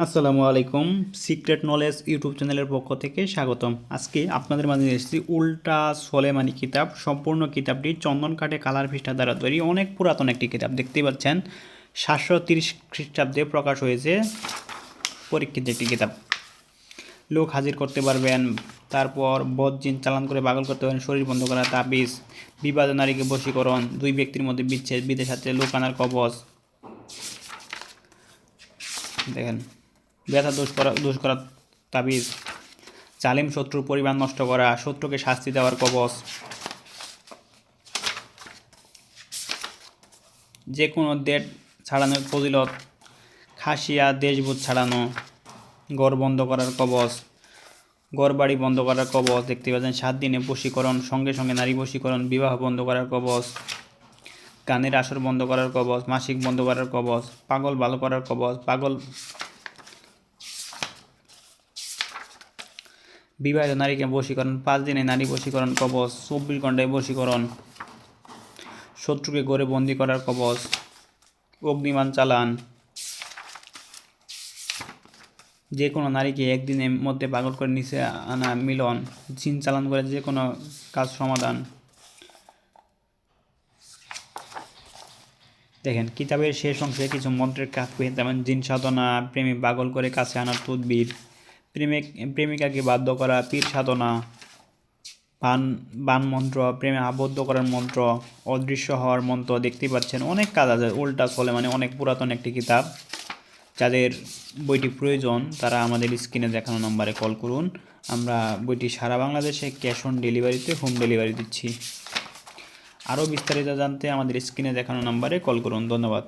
আসসালামু আলাইকুম। Secret knowledge YouTube চ্যানেলের পক্ষ থেকে স্বাগতম। আজকে আপনাদের মাঝে এসেছি উল্টা সোলেমানি কিতাব। সম্পূর্ণ কিতাবটি চন্দন কাঠে কালার পৃষ্ঠা দ্বারা তৈরি। অনেক পুরাতন একটি কিতাব, দেখতেই পাচ্ছেন। সাতশো তিরিশ খ্রিস্টাব্দে প্রকাশ হয়েছে পরীক্ষিত একটি কিতাব। লোক হাজির করতে পারবেন, তারপর বদজিন চালান করে পাগল করতে পারেন শরীর বন্ধ করা, তাবিজ, বিবাদ, নারীকে বশীকরণ, দুই ব্যক্তির মধ্যে বিচ্ছেদ, বিদেশ হাতে লোক আনার কবচ। দেখেন ব্যথা দোষ করা দোষ করা তাবিজ। জালিম শত্রুর পরিবার নষ্ট করা, শত্রুকে শাস্তি দেওয়ার কবচ। যে কোনো ডেট ছাড়ানোর ফজিলত, খাসিয়া দেশভূত ছাড়ানো গড় বন্ধ করার কবচ গড় বাড়ি বন্ধ করার কবচ, দেখতে পাচ্ছেন সাত দিনে বশীকরণ, সঙ্গে সঙ্গে নারী বশীকরণ, বিবাহ বন্ধ করার কবচ, গানের আসর বন্ধ করার কবচ, মাসিক বন্ধ করার কবচ, পাগল ভালো করার কবচ, পাগল বিবাহিত নারীকে বশীকরণ, পাঁচ দিনে নারী বশীকরণ কবচ, চব্বিশ ঘন্টায় বশীকরণ। শত্রুকে গড়ে বন্দি করার কবচ, অগ্নিমান চালান। যে কোনো নারীকে একদিনের মধ্যে পাগল করে নিচে আনা মিলন, জিন চালান করে যে কোনো কাজ সমাধান। দেখেন, কিতাবের শেষ অংশে কিছু মন্ত্রের কাজ পেয়ে যেমন জিন সাধনা, প্রেমী পাগল করে কাছে আনার তদবির। প্রেমিক, প্রেমিকাকে বাধ্য করা পীর সাধনা, বান বান মন্ত্র, প্রেমে আবদ্ধ করার মন্ত্র, অদৃশ্য হওয়ার মন্ত্র দেখতেই পাচ্ছেন। অনেক কাজ আছে, উল্টা চলে মানে অনেক পুরাতন একটি কিতাব। যাদের বইটি প্রয়োজন, তারা আমাদের স্ক্রিনে দেখানো নম্বরে কল করুন। আমরা বইটি সারা বাংলাদেশে ক্যাশ অন ডেলিভারিতে, হোম ডেলিভারি দিচ্ছি। আরও বিস্তারিত জানতে আমাদের স্ক্রিনে দেখানো নম্বরে কল করুন। ধন্যবাদ।